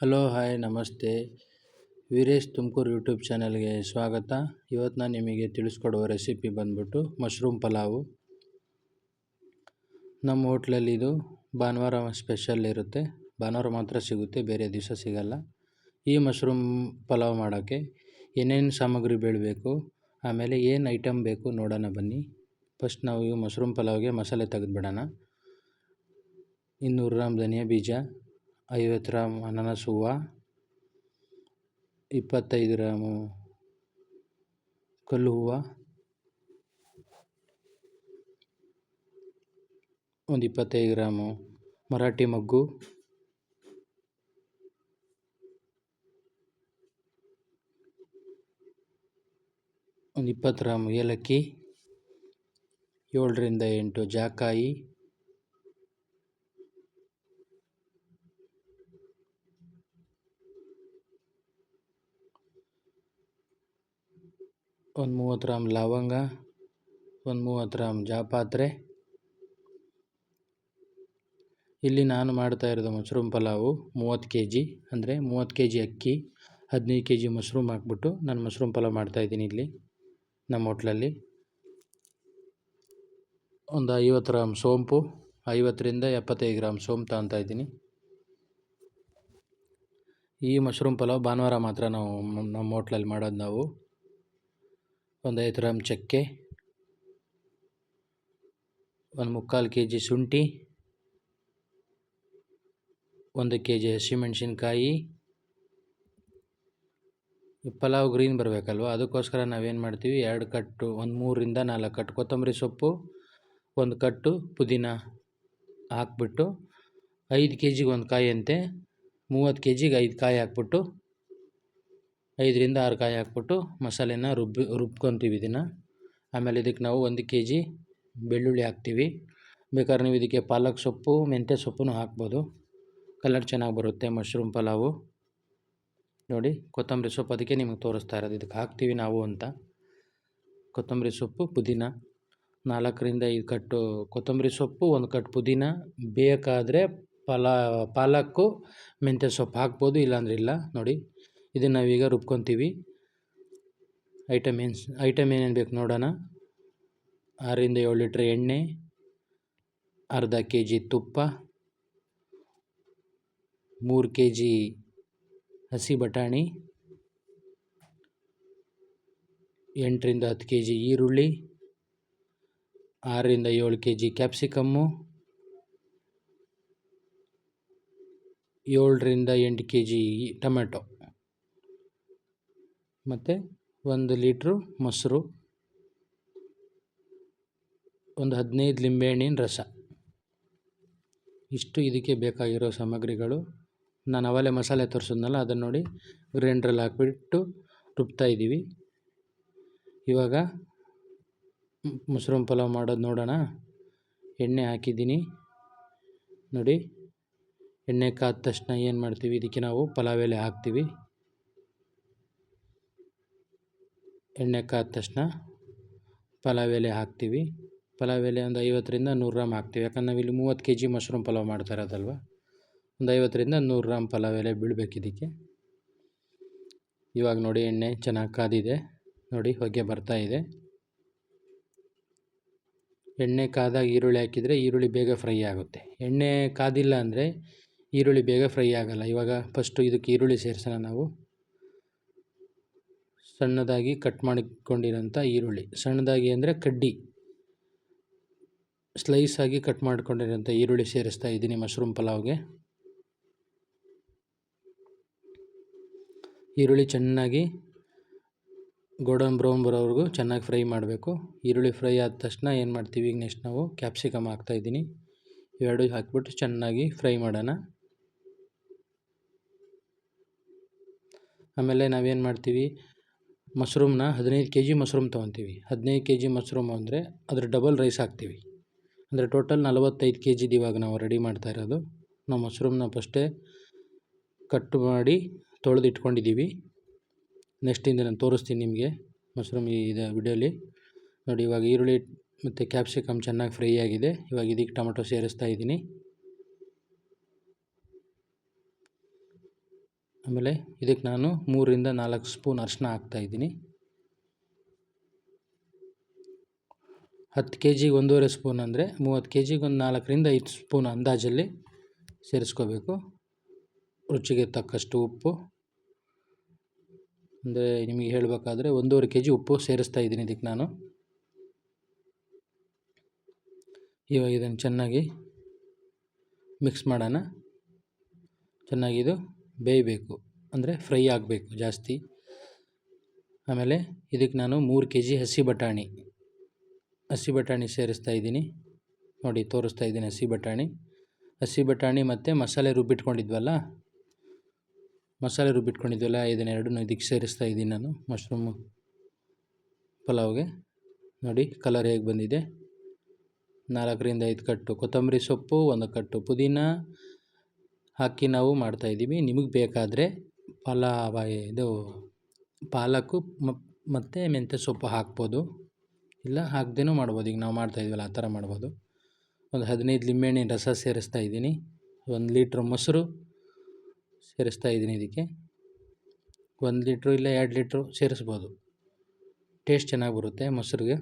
Hello hi ನಮಸ್ತೆ. Veeresh Tumakuru YouTube ಚಾನಲ್ಗೆ ಸ್ವಾಗತ. ಇವತ್ತು ನಾನು ನಿಮಗೆ ತಿಳಿಸ್ಕೊಡುವ ರೆಸಿಪಿ ಬಂದ್ಬಿಟ್ಟು ಮಶ್ರೂಮ್ ಪಲಾವು. ನಮ್ಮ ಹೋಟ್ಲಲ್ಲಿ ಇದು ಭಾನುವಾರ ಸ್ಪೆಷಲ್ ಇರುತ್ತೆ. ಭಾನುವಾರ ಮಾತ್ರ ಸಿಗುತ್ತೆ, ಬೇರೆ ದಿವಸ ಸಿಗಲ್ಲ. ಈ ಮಶ್ರೂಮ್ ಪಲಾವ್ ಮಾಡೋಕ್ಕೆ ಏನೇನು ಸಾಮಗ್ರಿ ಬೀಳಬೇಕು ಆಮೇಲೆ ಏನು ಐಟಮ್ ಬೇಕು ನೋಡೋಣ ಬನ್ನಿ. ಫಸ್ಟ್ ನಾವು ಮಶ್ರೂಮ್ ಪಲಾವ್ಗೆ ಮಸಾಲೆ ತೆಗೆದುಬಿಡೋಣ. ಇನ್ನೂರು ಗ್ರಾಮ್ ಧನಿಯಾ ಬೀಜ ಐವತ್ತು ಗ್ರಾಮ್ ಅನಾನಸ್ ಹೂವು ಇಪ್ಪತ್ತೈದು ಗ್ರಾಮು ಕಲ್ಲು ಹೂವು ಒಂದು ಇಪ್ಪತ್ತೈದು ಗ್ರಾಮು ಮರಾಠಿ ಮಗ್ಗು, ಒಂದು ಇಪ್ಪತ್ತು ಗ್ರಾಮ್ ಏಲಕ್ಕಿ, ಏಳರಿಂದ ಎಂಟು ಜಾಕಾಯಿ ಒಂದು ಮೂವತ್ತು ಗ್ರಾಮ್ ಲವಂಗ, ಒಂದು ಮೂವತ್ತು ಗ್ರಾಮ್ ಜಾಪಾತ್ರೆ. ಇಲ್ಲಿ ನಾನು ಮಾಡ್ತಾ ಇರೋದು ಮಶ್ರೂಮ್ ಪಲಾವು ಮೂವತ್ತು ಕೆ ಜಿ ಅಂದರೆ ಮೂವತ್ತು ಕೆ ಜಿ ಅಕ್ಕಿ, ಹದಿನೈದು ಕೆ ಜಿ ಮಶ್ರೂಮ್ ಹಾಕ್ಬಿಟ್ಟು ನಾನು ಮಶ್ರೂಮ್ ಪಲಾವ್ ಮಾಡ್ತಾಯಿದ್ದೀನಿ ಇಲ್ಲಿ, ನಮ್ಮ ಹೋಟ್ಲಲ್ಲಿ. ಒಂದು ಐವತ್ತು ಗ್ರಾಮ್ ಸೋಂಪು, ಐವತ್ತರಿಂದ ಎಪ್ಪತ್ತೈದು ಗ್ರಾಮ್ ಸೋಂಪು ತಗೊತಾ ಇದ್ದೀನಿ. ಈ ಮಶ್ರೂಮ್ ಪಲಾವ್ ಭಾನುವಾರ ಮಾತ್ರ ನಾವು ನಮ್ಮ ಹೋಟ್ಲಲ್ಲಿ ಮಾಡೋದು ನಾವು. ಒಂದು ಐದು ಗ್ರಾಮ್ ಚಕ್ಕೆ, ಒಂದು ಮುಕ್ಕಾಲು ಕೆ ಜಿ ಶುಂಠಿ, ಒಂದು ಕೆ ಜಿ ಹಸಿಮೆಣ್ಸಿನ್ಕಾಯಿ ಪಲಾವ್ ಗ್ರೀನ್ ಬರಬೇಕಲ್ವ? ಅದಕ್ಕೋಸ್ಕರ ನಾವೇನು ಮಾಡ್ತೀವಿ? ಎರಡು ಕಟ್ಟು, ಒಂದು ಮೂರರಿಂದ ನಾಲ್ಕು ಕಟ್ಟು ಕೊತ್ತಂಬರಿ ಸೊಪ್ಪು, ಒಂದು ಕಟ್ಟು ಪುದೀನ ಹಾಕ್ಬಿಟ್ಟು ಐದು ಕೆ ಜಿಗೆ ಒಂದು ಕಾಯಿ ಅಂತೆ ಮೂವತ್ತು ಕೆ ಜಿಗೆ ಐದು ಕಾಯಿ ಹಾಕ್ಬಿಟ್ಟು ಐದರಿಂದ ಆರು ಕಾಯಿ ಹಾಕ್ಬಿಟ್ಟು ಮಸಾಲೆನ ರುಬ್ಬಿ, ರುಬ್ಕೊತೀವಿ ಇದನ್ನು. ಆಮೇಲೆ ಇದಕ್ಕೆ ನಾವು ಒಂದು ಕೆ ಜಿ ಬೆಳ್ಳುಳ್ಳಿ ಹಾಕ್ತೀವಿ. ಬೇಕಾದ್ರೆ ನೀವು ಇದಕ್ಕೆ ಪಾಲಕ್ ಸೊಪ್ಪು, ಮೆಂತ್ಯ ಸೊಪ್ಪನ್ನು ಹಾಕ್ಬೋದು. ಕಲರ್ ಚೆನ್ನಾಗಿ ಬರುತ್ತೆ ಮಶ್ರೂಮ್ ಪಲಾವು. ನೋಡಿ, ಕೊತ್ತಂಬರಿ ಸೊಪ್ಪು ಅದಕ್ಕೆ ನಿಮಗೆ ತೋರಿಸ್ತಾ ಇರೋದು. ಇದಕ್ಕೆ ಹಾಕ್ತೀವಿ ನಾವು ಅಂತ. ಕೊತ್ತಂಬರಿ ಸೊಪ್ಪು, ಪುದೀನ. ನಾಲ್ಕರಿಂದ ಐದು ಕಟ್ಟು ಕೊತ್ತಂಬರಿ ಸೊಪ್ಪು, ಒಂದು ಕಟ್ಟು ಪುದೀನ. ಬೇಕಾದರೆ ಪಲಾ, ಪಾಲಕ್ಕು, ಮೆಂತ್ಯ ಸೊಪ್ಪು ಹಾಕ್ಬೋದು, ಇಲ್ಲಾಂದ್ರೆ ಇಲ್ಲ. ನೋಡಿ ಇದನ್ನು ನಾವೀಗ ರುಬ್ಕೊತೀವಿ. ಐಟಮ್ ಏನು ಐಟಮ್ ಏನೇನು ಬೇಕು ನೋಡೋಣ. ಆರರಿಂದ ಏಳು ಲೀಟ್ರ್ ಎಣ್ಣೆ, ಅರ್ಧ ಕೆ ಜಿ ತುಪ್ಪ, ಮೂರು ಕೆ ಜಿ ಹಸಿ ಬಟಾಣಿ, ಎಂಟರಿಂದ ಹತ್ತು ಕೆ ಜಿ ಈರುಳ್ಳಿ, ಆರರಿಂದ ಏಳು ಕೆ ಜಿ ಕ್ಯಾಪ್ಸಿಕಮ್ಮು, ಏಳರಿಂದ ಎಂಟು ಕೆ ಜಿ ಟೊಮೆಟೊ. ಮತ್ತು ಒಂದು ಲೀಟ್ರು ಮೊಸರು, ಒಂದು ಹದಿನೈದು ಲಿಂಬೆಹಣ್ಣಿನ ರಸ. ಇಷ್ಟು ಇದಕ್ಕೆ ಬೇಕಾಗಿರೋ ಸಾಮಗ್ರಿಗಳು. ನಾನು ಅವಲೇ ಮಸಾಲೆ ತೋರಿಸಿದ್ನಲ್ಲ, ಅದನ್ನು ನೋಡಿ ಗ್ರೈಂಡ್ರಲ್ಲಿ ಹಾಕಿಬಿಟ್ಟು ರುಬ್ತಾ ಇದ್ದೀವಿ. ಇವಾಗ ಮೊಸರು ಪಲಾವ್ ಮಾಡೋದು ನೋಡೋಣ. ಎಣ್ಣೆ ಹಾಕಿದ್ದೀನಿ. ನೋಡಿ, ಎಣ್ಣೆ ಕಾದ ತಕ್ಷಣ ಏನು ಮಾಡ್ತೀವಿ? ಇದಕ್ಕೆ ನಾವು ಪಲಾವ್ ಎಲೆ ಹಾಕ್ತೀವಿ. ಎಣ್ಣೆ ಕಾದ ತಕ್ಷಣ ಪಲಾವ್ ಎಲೆ ಹಾಕ್ತೀವಿ. ಪಲಾವ್ ಎಲೆ ಒಂದು ಐವತ್ತರಿಂದ ನೂರು ಗ್ರಾಮ್ ಹಾಕ್ತೀವಿ. ಯಾಕಂದ್ರೆ ನಾವಿಲ್ಲಿ ಮೂವತ್ತು ಕೆ ಜಿ ಮಶ್ರೂಮ್ ಪಲಾವ್ ಮಾಡ್ತಾ ಇರೋದಲ್ವ? ಒಂದು ಐವತ್ತರಿಂದ ನೂರು ಗ್ರಾಮ್ ಪಲಾವ್ ಎಲೆ ಬೀಳಬೇಕು ಇವಾಗ ನೋಡಿ ಎಣ್ಣೆ ಚೆನ್ನಾಗಿ ಕಾದಿದೆ. ನೋಡಿ ಹೊಗೆ ಬರ್ತಾ ಇದೆ. ಎಣ್ಣೆ ಕಾದಾಗ ಈರುಳ್ಳಿ ಹಾಕಿದರೆ ಈರುಳ್ಳಿ ಬೇಗ ಫ್ರೈ ಆಗುತ್ತೆ. ಎಣ್ಣೆ ಕಾದಿಲ್ಲ ಅಂದರೆ ಈರುಳ್ಳಿ ಬೇಗ ಫ್ರೈ ಆಗೋಲ್ಲ. ಇವಾಗ ಫಸ್ಟು ಇದಕ್ಕೆ ಈರುಳ್ಳಿ ಸೇರಿಸೋಣ ನಾವು. ಸಣ್ಣದಾಗಿ ಕಟ್ ಮಾಡಿಕೊಂಡಿರೋಂಥ ಈರುಳ್ಳಿ. ಸಣ್ಣದಾಗಿ ಅಂದರೆ ಕಡ್ಡಿ. ಸ್ಲೈಸ್ ಆಗಿ ಕಟ್ ಮಾಡಿಕೊಂಡಿರೋಂಥ ಈರುಳ್ಳಿ ಸೇರಿಸ್ತಾ ಇದ್ದೀನಿ ಮಶ್ರೂಮ್ ಪಲಾವ್ಗೆ. ಈರುಳ್ಳಿ ಚೆನ್ನಾಗಿ ಗೋಡನ್ ಬ್ರೌನ್ ಬರೋವರೆಗೂ ಚೆನ್ನಾಗಿ ಫ್ರೈ ಮಾಡಬೇಕು. ಈರುಳ್ಳಿ ಫ್ರೈ ಆದ ತಕ್ಷಣ ಏನು ಮಾಡ್ತೀವಿ? ಈಗ ನೆಕ್ಸ್ಟ್ ನಾವು ಕ್ಯಾಪ್ಸಿಕಮ್ ಹಾಕ್ತಾಯಿದ್ದೀನಿ ಇವೆರಡು ಹಾಕಿಬಿಟ್ಟು ಚೆನ್ನಾಗಿ ಫ್ರೈ ಮಾಡೋಣ. ಆಮೇಲೆ ನಾವೇನು ಮಾಡ್ತೀವಿ? ಮಶ್ರೂಮ್ನ ಹದಿನೈದು ಕೆ ಜಿ ಮಶ್ರೂಮ್ ತೊಗೊತೀವಿ. ಹದಿನೈದು ಕೆ ಜಿ ಮಶ್ರೂಮ್ ಅಂದರೆ ಅದ್ರ ಡಬಲ್ ರೈಸ್ ಹಾಕ್ತೀವಿ. ಅಂದರೆ ಟೋಟಲ್ ನಲವತ್ತೈದು ಕೆ ಜಿದು ಇವಾಗ ನಾವು ರೆಡಿ ಮಾಡ್ತಾ ಇರೋದು. ನಾವು ಮಶ್ರೂಮ್ನ ಫಸ್ಟೇ ಕಟ್ ಮಾಡಿ ತೊಳೆದಿಟ್ಕೊಂಡಿದ್ದೀವಿ. ನೆಕ್ಸ್ಟಿಂದ ನಾನು ತೋರಿಸ್ತೀನಿ ನಿಮಗೆ ಮಶ್ರೂಮ್ ಇದೆ ವಿಡಿಯೋಲಿ. ನೋಡಿ ಇವಾಗ ಈರುಳ್ಳಿ ಮತ್ತು ಕ್ಯಾಪ್ಸಿಕಮ್ ಚೆನ್ನಾಗಿ ಫ್ರೈ ಆಗಿದೆ. ಇವಾಗ ಇದಕ್ಕೆ ಟೊಮೆಟೊ ಸೇರಿಸ್ತಾ ಇದ್ದೀನಿ. ಆಮೇಲೆ ಇದಕ್ಕೆ ನಾನು ಮೂರರಿಂದ ನಾಲ್ಕು ಸ್ಪೂನ್ ಅರಿಶಿನ ಹಾಕ್ತಾಯಿದ್ದೀನಿ ಹತ್ತು ಕೆ ಜಿಗೆ ಒಂದೂವರೆ ಸ್ಪೂನ್ ಅಂದರೆ ಮೂವತ್ತು ಕೆ ಜಿಗೆ ಒಂದು ನಾಲ್ಕರಿಂದ ಐದು ಸ್ಪೂನ್ ಅಂದಾಜಲ್ಲಿ ಸೇರಿಸ್ಕೋಬೇಕು. ರುಚಿಗೆ ತಕ್ಕಷ್ಟು ಉಪ್ಪು. ಅಂದರೆ ನಿಮಗೆ ಹೇಳಬೇಕಾದ್ರೆ ಒಂದೂವರೆ ಕೆ ಜಿ ಉಪ್ಪು ಸೇರಿಸ್ತಾ ಇದ್ದೀನಿ ಇದಕ್ಕೆ ನಾನು. ಇವಾಗ ಇದನ್ನು ಚೆನ್ನಾಗಿ ಮಿಕ್ಸ್ ಮಾಡೋಣ. ಚೆನ್ನಾಗಿದು ಬೇಯಬೇಕು, ಅಂದರೆ ಫ್ರೈ ಆಗಬೇಕು ಜಾಸ್ತಿ. ಆಮೇಲೆ ಇದಕ್ಕೆ ನಾನು ಮೂರು ಕೆ ಜಿ ಹಸಿ ಬಟಾಣಿ ಹಸಿ ಬಟಾಣಿ ಸೇರಿಸ್ತಾ ಇದ್ದೀನಿ. ನೋಡಿ, ತೋರಿಸ್ತಾ ಇದ್ದೀನಿ ಹಸಿ ಬಟಾಣಿ. ಹಸಿ ಬಟಾಣಿ ಮತ್ತು ಮಸಾಲೆ ರುಬ್ಬಿಟ್ಕೊಂಡಿದ್ವಲ್ಲ ಮಸಾಲೆ ರುಬ್ಬಿಟ್ಕೊಂಡಿದ್ವಲ್ಲ ಇದನ್ನೆರಡನ್ನೂ ಇದಕ್ಕೆ ಸೇರಿಸ್ತಾ ಇದ್ದೀನಿ ನಾನು ಮಶ್ರೂಮು ಪಲಾವ್ಗೆ. ನೋಡಿ ಕಲರ್ ಹೇಗೆ ಬಂದಿದೆ? ನಾಲ್ಕರಿಂದ ಐದು ಕಟ್ಟು ಕೊತ್ತಂಬರಿ ಸೊಪ್ಪು, ಒಂದು ಕಟ್ಟು ಪುದೀನ ಹಾಕಿ ನಾವು ಮಾಡ್ತಾಯಿದ್ದೀವಿ ನಿಮಗೆ ಬೇಕಾದರೆ ಪಲಾವ ಇದು ಪಾಲಕ್ಕು ಮತ್ತು ಮೆಂತ್ಯ ಸೊಪ್ಪು ಹಾಕ್ಬೋದು. ಇಲ್ಲ ಹಾಕ್ದೇನೂ ಮಾಡ್ಬೋದು. ಈಗ ನಾವು ಮಾಡ್ತಾಯಿದ್ವಲ್ಲ ಆ ಥರ ಮಾಡ್ಬೋದು. ಒಂದು ಹದಿನೈದು ಲಿಂಬೆಹಣ್ಣಿನ ರಸ ಸೇರಿಸ್ತಾ ಇದ್ದೀನಿ. ಒಂದು ಲೀಟ್ರ್ ಮೊಸರು ಸೇರಿಸ್ತಾ ಇದ್ದೀನಿ ಇದಕ್ಕೆ. ಒಂದು ಲೀಟ್ರು ಇಲ್ಲ ಎರಡು ಲೀಟ್ರು ಸೇರಿಸ್ಬೋದು. ಟೇಸ್ಟ್ ಚೆನ್ನಾಗಿ ಬರುತ್ತೆ ಮೊಸರಿಗೆ.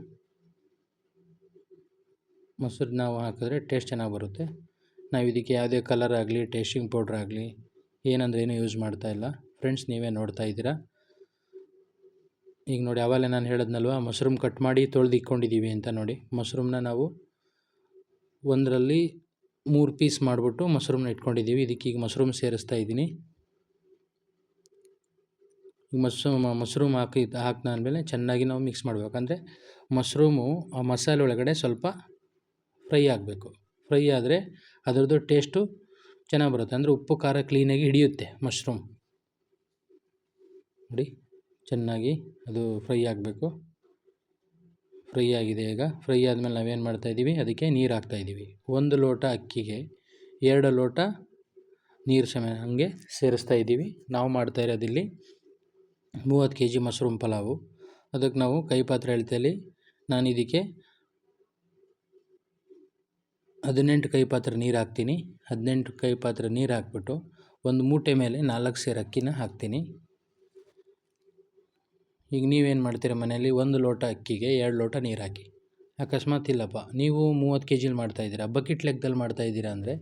ಮೊಸರು ನಾವು ಹಾಕಿದ್ರೆ ಟೇಸ್ಟ್ ಚೆನ್ನಾಗಿ ಬರುತ್ತೆ. ನಾವು ಇದಕ್ಕೆ ಯಾವುದೇ ಕಲರ್ ಆಗಲಿ ಟೇಸ್ಟಿಂಗ್ ಪೌಡ್ರ್ ಆಗಲಿ ಏನಂದ್ರೆ ಏನೂ ಯೂಸ್ ಮಾಡ್ತಾ ಇಲ್ಲ. ಫ್ರೆಂಡ್ಸ್ ನೀವೇ ನೋಡ್ತಾ ಇದ್ದೀರಾ? ಈಗ ನೋಡಿ, ಆವಾಗಲೇ ನಾನು ಹೇಳಿದ್ನಲ್ವ ಮಶ್ರೂಮ್ ಕಟ್ ಮಾಡಿ ತೊಳೆದು ಇಕ್ಕೊಂಡಿದ್ದೀವಿ ಅಂತ ನೋಡಿ. ಮಶ್ರೂಮ್ನ ನಾವು ಒಂದರಲ್ಲಿ ಮೂರು ಪೀಸ್ ಮಾಡಿಬಿಟ್ಟು ಮಶ್ರೂಮ್ನ ಇಟ್ಕೊಂಡಿದ್ದೀವಿ. ಇದಕ್ಕೆ ಈಗ ಮಶ್ರೂಮ್ ಸೇರಿಸ್ತಾ ಇದ್ದೀನಿ. ಮಶ್ರೂಮ್ ಮಶ್ರೂಮ್ ಹಾಕಿ ಹಾಕಿದಾದ್ಮೇಲೆ ಚೆನ್ನಾಗಿ ನಾವು ಮಿಕ್ಸ್ ಮಾಡಬೇಕಂದ್ರೆ ಮಶ್ರೂಮು ಆ ಮಸಾಲೆ ಒಳಗಡೆ ಸ್ವಲ್ಪ ಫ್ರೈ ಆಗಬೇಕು. ಫ್ರೈ ಆದರೆ ಅದರದ್ದು ಟೇಸ್ಟು ಚೆನ್ನಾಗಿ ಬರುತ್ತೆ. ಅಂದರೆ ಉಪ್ಪು, ಖಾರ ಕ್ಲೀನಾಗಿ ಹಿಡಿಯುತ್ತೆ ಮಶ್ರೂಮ್ ನೋಡಿ, ಚೆನ್ನಾಗಿ ಅದು ಫ್ರೈ ಆಗಬೇಕು. ಫ್ರೈ ಆಗಿದೆ ಈಗ. ಫ್ರೈ ಆದಮೇಲೆ ನಾವೇನು ಮಾಡ್ತಾಯಿದ್ದೀವಿ ಅದಕ್ಕೆ ನೀರು ಹಾಕ್ತಾಯಿದ್ದೀವಿ ಒಂದು ಲೋಟ ಅಕ್ಕಿಗೆ, ಎರಡು ಲೋಟ ನೀರು ಸಮ ಹಾಗೆ ಸೇರಿಸ್ತಾ ಇದ್ದೀವಿ ನಾವು ಮಾಡ್ತಾ ಇರೋದಿಲ್ಲಿ ಮೂವತ್ತು ಕೆ ಜಿ ಮಶ್ರೂಮ್ ಪಲಾವು. ಅದಕ್ಕೆ ನಾವು ಕೈ ಪಾತ್ರೆ ಅಳತೆಯಲ್ಲಿ ನಾನು ಇದಕ್ಕೆ ಹದಿನೆಂಟು ಕೈ ಪಾತ್ರೆ ನೀರು ಹಾಕ್ತೀನಿ. ಹದಿನೆಂಟು ಕೈ ಪಾತ್ರೆ ನೀರು ಹಾಕ್ಬಿಟ್ಟು ಒಂದು ಮೂಟೆ ಮೇಲೆ ನಾಲ್ಕು ಸೇರು ಅಕ್ಕಿನ ಹಾಕ್ತೀನಿ. ಈಗ ನೀವೇನು ಮಾಡ್ತೀರ ಮನೆಯಲ್ಲಿ? ಒಂದು ಲೋಟ ಅಕ್ಕಿಗೆ ಎರಡು ಲೋಟ ನೀರು ಹಾಕಿ. ಅಕಸ್ಮಾತ್ ಇಲ್ಲಪ್ಪ, ನೀವು ಮೂವತ್ತು ಕೆ ಜಿಲಿ ಮಾಡ್ತಾಯಿದ್ದೀರಾ ಬಕೆಟ್ ಲೆಕ್ಕದಲ್ಲಿ ಮಾಡ್ತಾಯಿದ್ದೀರಾ ಅಂದರೆ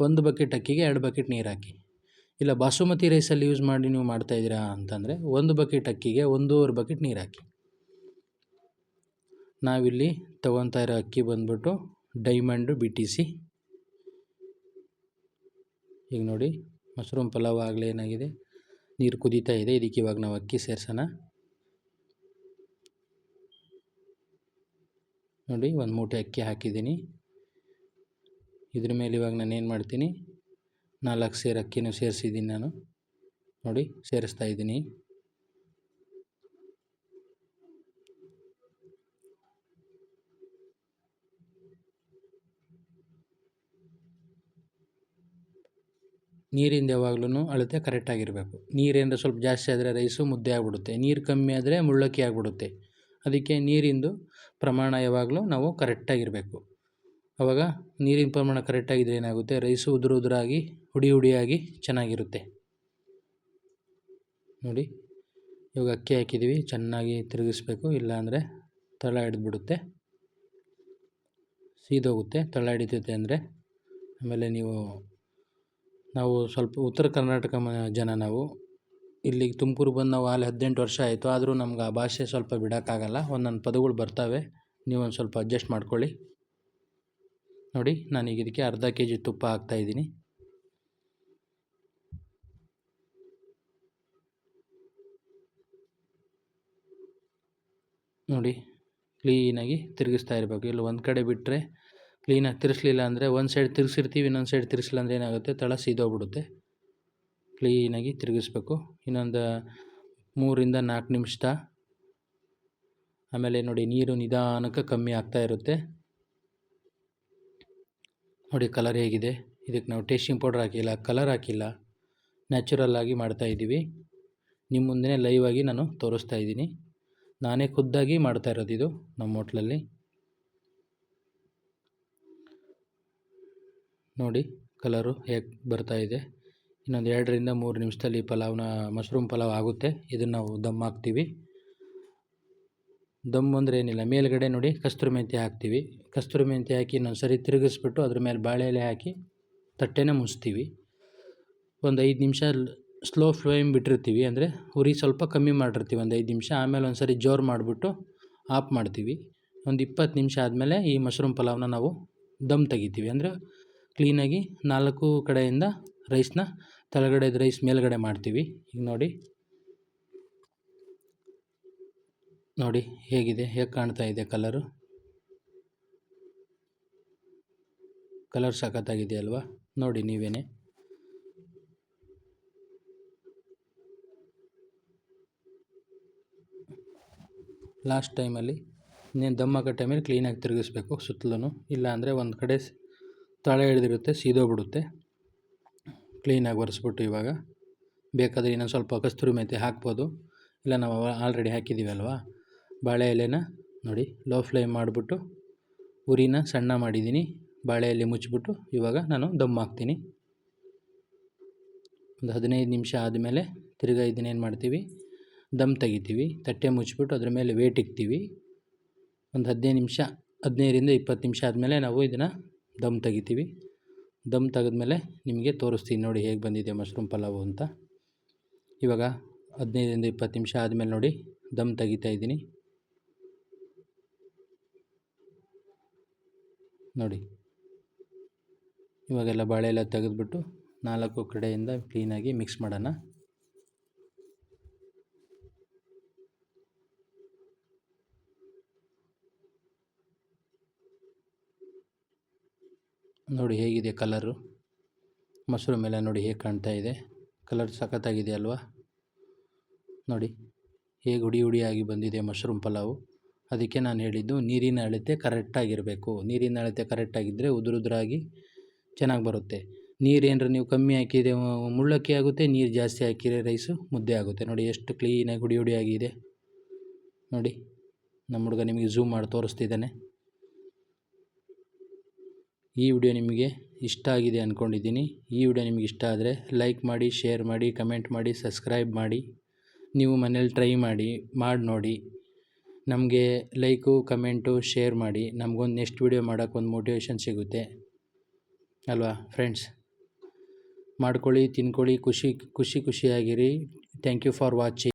ಒಂದು ಬಕೆಟ್ ಅಕ್ಕಿಗೆ ಎರಡು ಬಕೆಟ್ ನೀರು ಹಾಕಿ. ಇಲ್ಲ, ಬಾಸುಮತಿ ರೈಸಲ್ಲಿ ಯೂಸ್ ಮಾಡಿ ನೀವು ಮಾಡ್ತಾಯಿದ್ದೀರಾ ಅಂತಂದರೆ ಒಂದು ಬಕೆಟ್ ಅಕ್ಕಿಗೆ ಒಂದೂವರೆ ಬಕೆಟ್ ನೀರು ಹಾಕಿ. ನಾವಿಲ್ಲಿ ತೊಗೊತಾ ಇರೋ ಅಕ್ಕಿ ಬಂದ್ಬಿಟ್ಟು ಡೈಮಂಡು ಬಿ ಟಿ ಸಿ. ಈಗ ನೋಡಿ, ಮಶ್ರೂಮ್ ಪಲಾವ್ ಆಗಲೇ ಏನಾಗಿದೆ? ನೀರು ಕುದೀತಾ ಇದೆ, ಇದಕ್ಕೆ ಇವಾಗ ನಾವು ಅಕ್ಕಿ ಸೇರ್ಸೋಣ. ನೋಡಿ, ಒಂದು ಮೂಟೆ ಅಕ್ಕಿ ಹಾಕಿದ್ದೀನಿ. ಇದ್ರ ಮೇಲೆ ಇವಾಗ ನಾನು ಏನು ಮಾಡ್ತೀನಿ? ನಾಲ್ಕು ಸೇರು ಅಕ್ಕಿನೂ ಸೇರಿಸಿದ್ದೀನಿ ನಾನು. ನೋಡಿ, ಸೇರಿಸ್ತಾ ಇದ್ದೀನಿ. ನೀರಿಂದ ಯಾವಾಗಲೂ ಅಳತೆ ಕರೆಕ್ಟಾಗಿರಬೇಕು ನೀರೇನಾರ ಸ್ವಲ್ಪ ಜಾಸ್ತಿ ಆದರೆ ರೈಸು ಮುದ್ದೆ ಆಗಿಬಿಡುತ್ತೆ. ನೀರು ಕಮ್ಮಿ ಆದರೆ ಮುಳ್ಳಕ್ಕಿ ಆಗಿಬಿಡುತ್ತೆ. ಅದಕ್ಕೆ ನೀರಿಂದು ಪ್ರಮಾಣ ಯಾವಾಗಲೂ ನಾವು ಕರೆಕ್ಟಾಗಿರಬೇಕು ಆವಾಗ ನೀರಿನ ಪ್ರಮಾಣ ಕರೆಕ್ಟಾಗಿದ್ದರೆ ಏನಾಗುತ್ತೆ? ರೈಸು ಉದುರು ಉದುರಾಗಿ, ಹುಡಿ ಹುಡಿಯಾಗಿ ಚೆನ್ನಾಗಿರುತ್ತೆ. ನೋಡಿ, ಇವಾಗ ಅಕ್ಕಿ ಹಾಕಿದ್ದೀವಿ ಚೆನ್ನಾಗಿ ತಿರುಗಿಸ್ಬೇಕು. ಇಲ್ಲಾಂದರೆ ತಳ ಹಿಡಿದ್ಬಿಡುತ್ತೆ. ಸೀದೋಗುತ್ತೆ. ತಳ ಹಿಡಿತೈತೆ ಅಂದರೆ ಆಮೇಲೆ ನೀವು ನಾವು ಸ್ವಲ್ಪ ಉತ್ತರ ಕರ್ನಾಟಕ ಜನ ನಾವು. ಇಲ್ಲಿಗೆ ತುಮಕೂರು ಬಂದು ನಾವು ಅಲ್ಲಿ ಹದಿನೆಂಟು ವರ್ಷ ಆಯಿತು. ಆದರೂ ನಮ್ಗೆ ಆ ಭಾಷೆ ಸ್ವಲ್ಪ ಬಿಡೋಕ್ಕಾಗಲ್ಲ. ಒಂದೊಂದು ಪದಗಳು ಬರ್ತವೆ. ನೀವು ಒಂದು ಸ್ವಲ್ಪ ಅಡ್ಜಸ್ಟ್ ಮಾಡ್ಕೊಳ್ಳಿ. ನೋಡಿ ನಾನೀಗ ಇದಕ್ಕೆ ಅರ್ಧ ಕೆ ಜಿ ತುಪ್ಪ ಹಾಕ್ತಾಯಿದ್ದೀನಿ ನೋಡಿ, ಕ್ಲೀನಾಗಿ ತಿರುಗಿಸ್ತಾ ಇರಬೇಕು. ಇಲ್ಲಿ ಒಂದು ಕಡೆ ಬಿಟ್ಟರೆ ಕ್ಲೀನಾಗಿ ತಿರ್ಸ್ಲಿಲ್ಲ ಅಂದರೆ ಒಂದು ಸೈಡ್ ತಿರ್ಗಿಸಿರ್ತೀವಿ ಇನ್ನೊಂದು ಸೈಡ್ ತಿರ್ಗಿಸಿಲ್ಲ ಅಂದರೆ ಏನಾಗುತ್ತೆ? ತಳ ಸೀದೋಗ್ಬಿಡುತ್ತೆ. ಕ್ಲೀನಾಗಿ ತಿರುಗಿಸ್ಬೇಕು. ಇನ್ನೊಂದು ಮೂರಿಂದ ನಾಲ್ಕು ನಿಮಿಷ. ಆಮೇಲೆ ನೋಡಿ, ನೀರು ನಿಧಾನಕ್ಕೆ ಕಮ್ಮಿ ಆಗ್ತಾ ಇರುತ್ತೆ. ನೋಡಿ ಕಲರ್ ಹೇಗಿದೆ? ಇದಕ್ಕೆ ನಾವು ಟೇಸ್ಟಿಂಗ್ ಪೌಡ್ರ್ ಹಾಕಿಲ್ಲ ಕಲರ್ ಹಾಕಿಲ್ಲ. ನ್ಯಾಚುರಲ್ ಆಗಿ ಮಾಡ್ತಾಯಿದ್ದೀವಿ ನಿಮ್ಮ ಮುಂದೆ ಲೈವ್ ಆಗಿ ನಾನು ತೋರಿಸ್ತಾ ಇದ್ದೀನಿ. ನಾನೇ ಖುದ್ದಾಗಿ ಮಾಡ್ತಾ ಇರೋದು ಇದು ನಮ್ಮ ಹೋಟ್ಲಲ್ಲಿ ನೋಡಿ ಕಲರು ಹೇಗೆ ಬರ್ತಾ ಇದೆ. ಇನ್ನೊಂದು ಎರಡರಿಂದ ಮೂರು ನಿಮಿಷದಲ್ಲಿ ಪಲಾವ್ನ ಮಶ್ರೂಮ್ ಪಲಾವ್ ಆಗುತ್ತೆ. ಇದನ್ನು ನಾವು ದಮ್ ಹಾಕ್ತೀವಿ. ದಮ್ ಅಂದರೆ ಏನಿಲ್ಲ, ಮೇಲ್ಗಡೆ ನೋಡಿ ಕಸ್ತೂರಿ ಮೆಂತ್ಯ ಹಾಕ್ತೀವಿ. ಕಸ್ತೂರಿ ಮೆಂತ್ಯ ಹಾಕಿ ಇನ್ನೊಂದು ಸರಿ ತಿರುಗಿಸ್ಬಿಟ್ಟು ಅದ್ರ ಮೇಲೆ ಬಾಳೆ ಎಲೆ ಹಾಕಿ ತಟ್ಟೆನೇ ಮುಚ್ತೀವಿ. ಒಂದು ಐದು ನಿಮಿಷ ಸ್ಲೋ ಫ್ಲೇಮ್ ಬಿಟ್ಟಿರ್ತೀವಿ. ಅಂದರೆ ಉರಿ ಸ್ವಲ್ಪ ಕಮ್ಮಿ ಮಾಡಿರ್ತೀವಿ, ಒಂದು ಐದು ನಿಮಿಷ. ಆಮೇಲೆ ಒಂದು ಸರಿ ಜೋರು ಮಾಡಿಬಿಟ್ಟು ಆಫ್ ಮಾಡ್ತೀವಿ. ಒಂದು ಇಪ್ಪತ್ತು ನಿಮಿಷ ಆದಮೇಲೆ ಈ ಮಶ್ರೂಮ್ ಪಲಾವ್ನ ನಾವು ದಮ್ ತೆಗಿತೀವಿ. ಅಂದರೆ ಕ್ಲೀನಾಗಿ ನಾಲ್ಕು ಕಡೆಯಿಂದ ರೈಸ್ನ ತಳಗಡೆದು ರೈಸ್ ಮೇಲ್ಗಡೆ ಮಾಡ್ತೀವಿ. ಈಗ ನೋಡಿ. ನೋಡಿ ಹೇಗಿದೆ, ಹೇಗೆ ಕಾಣ್ತಾ ಇದೆ ಕಲರು ಕಲರ್ ಸಖತ್ತಾಗಿದೆ ಅಲ್ವಾ ನೋಡಿ ನೀವೇನೆ. ಲಾಸ್ಟ್ ಟೈಮಲ್ಲಿ ನೀನು ದಮ್ಮ ಟೈಮಲ್ಲಿ ಕ್ಲೀನಾಗಿ ತಿರುಗಿಸ್ಬೇಕು ಸುತ್ತಲೂ ಇಲ್ಲ ಅಂದರೆ ಒಂದು ಕಡೆ ತಳ ಹಿಡಿದಿರುತ್ತೆ ಸೀದೋಗ್ಬಿಡುತ್ತೆ ಕ್ಲೀನಾಗಿ ಒರೆಸ್ಬಿಟ್ಟು ಇವಾಗ. ಬೇಕಾದರೆ ಇನ್ನೊಂದು ಸ್ವಲ್ಪ ಕಸ್ತೂರಿ ಮೆಂತ್ಯ ಹಾಕ್ಬೋದು. ಇಲ್ಲ, ನಾವು ಆಲ್ರೆಡಿ ಹಾಕಿದ್ದೀವಿ ಅಲ್ವಾ? ಬಾಳೆ ಎಲೆನ ನೋಡಿ ಲೋ ಫ್ಲೇಮ್ ಮಾಡಿಬಿಟ್ಟು ಉರಿನ ಸಣ್ಣ ಮಾಡಿದ್ದೀನಿ. ಬಾಳೆ ಎಲೆ ಮುಚ್ಚಿಬಿಟ್ಟು ಇವಾಗ ನಾನು ದಮ್ ಹಾಕ್ತೀನಿ. ಒಂದು ಹದಿನೈದು ನಿಮಿಷ ಆದಮೇಲೆ ತಿರ್ಗಾ ಇದನ್ನೇನು ಮಾಡ್ತೀವಿ? ದಮ್ ತೆಗಿತೀವಿ. ತಟ್ಟೆ ಮುಚ್ಚಿಬಿಟ್ಟು ಅದ್ರ ಮೇಲೆ ವೇಟ್ ಇಕ್ತೀವಿ. ಒಂದು ಹದಿನೈದು ನಿಮಿಷ, ಹದಿನೈದರಿಂದ ಇಪ್ಪತ್ತು ನಿಮಿಷ ಆದಮೇಲೆ ನಾವು ಇದನ್ನು ದಮ್ ತೆಗಿತೀವಿ. ದಮ್ ತೆಗೆದ್ಮೇಲೆ ನಿಮಗೆ ತೋರಿಸ್ತೀನಿ ನೋಡಿ ಹೇಗೆ ಬಂದಿದೆ ಮಶ್ರೂಮ್ ಪಲಾವು ಅಂತ. ಇವಾಗ ಹದಿನೈದರಿಂದ ಇಪ್ಪತ್ತು ನಿಮಿಷ ಆದಮೇಲೆ ನೋಡಿ ದಮ್ ತೆಗಿತಾ ಇದ್ದೀನಿ. ನೋಡಿ. ಇವಾಗೆಲ್ಲ ಬಾಳೆ ಎಲ್ಲ ತೆಗೆದ್ಬಿಟ್ಟು ನಾಲ್ಕು ಕಡೆಯಿಂದ ಕ್ಲೀನಾಗಿ ಮಿಕ್ಸ್ ಮಾಡೋಣ. ನೋಡಿ ಹೇಗಿದೆ ಕಲರು. ಮಶ್ರೂಮ್ ಮೇಲೆ ನೋಡಿ ಹೇಗೆ ಕಾಣ್ತಾ ಇದೆ. ಕಲರ್ ಸಖತ್ತಾಗಿದೆ ಅಲ್ವಾ? ನೋಡಿ, ಹೇಗೆ ಉಡಿ ಉಡಿಯಾಗಿ ಬಂದಿದೆ ಮಶ್ರೂಮ್ ಪಲಾವು. ಅದಕ್ಕೆ ನಾನು ಹೇಳಿದ್ದು, ನೀರಿನ ಅಳತೆ ಕರೆಕ್ಟಾಗಿರಬೇಕು ನೀರಿನ ಅಳತೆ ಕರೆಕ್ಟಾಗಿದ್ದರೆ ಉದುರು ಉದುರಾಗಿ ಚೆನ್ನಾಗಿ ಬರುತ್ತೆ. ನೀರೇನರ ನೀವು ಕಮ್ಮಿ ಹಾಕಿದೆ ಮುಳ್ಳಕ್ಕಿ ಆಗುತ್ತೆ, ನೀರು ಜಾಸ್ತಿ ಹಾಕಿದರೆ ರೈಸು ಮುದ್ದೆ ಆಗುತ್ತೆ. ನೋಡಿ, ಎಷ್ಟು ಕ್ಲೀನಾಗಿ ಹುಡಿ ಉಡಿಯಾಗಿದೆ ನೋಡಿ, ನಮ್ಮ ಹುಡುಗ ನಿಮಗೆ ಝೂಮ್ ಮಾಡಿ ತೋರಿಸ್ತಿದ್ದಾನೆ. ಈ ವಿಡಿಯೋ ನಿಮಗೆ ಇಷ್ಟ ಆಗಿದೆ ಅಂದ್ಕೊಂಡಿದ್ದೀನಿ ಈ ವಿಡಿಯೋ ನಿಮಗೆ ಇಷ್ಟ ಆದರೆ ಲೈಕ್ ಮಾಡಿ ಶೇರ್ ಮಾಡಿ ಕಮೆಂಟ್ ಮಾಡಿ ಸಬ್ಸ್ಕ್ರೈಬ್ ಮಾಡಿ. ನೀವು ಮನೇಲಿ ಟ್ರೈ ಮಾಡಿ ಮಾಡಿ ನೋಡಿ. ನಮಗೆ ಲೈಕು ಕಮೆಂಟು ಶೇರ್ ಮಾಡಿ. ನಮಗೊಂದು ನೆಕ್ಸ್ಟ್ ವಿಡಿಯೋ ಮಾಡೋಕ್ಕೊಂದು ಮೋಟಿವೇಶನ್ ಸಿಗುತ್ತೆ. ಅಲ್ವಾ ಫ್ರೆಂಡ್ಸ್ ಮಾಡ್ಕೊಳ್ಳಿ, ತಿನ್ಕೊಳ್ಳಿ, ಖುಷಿ ಖುಷಿ ಖುಷಿಯಾಗಿರಿ. Thank you for watching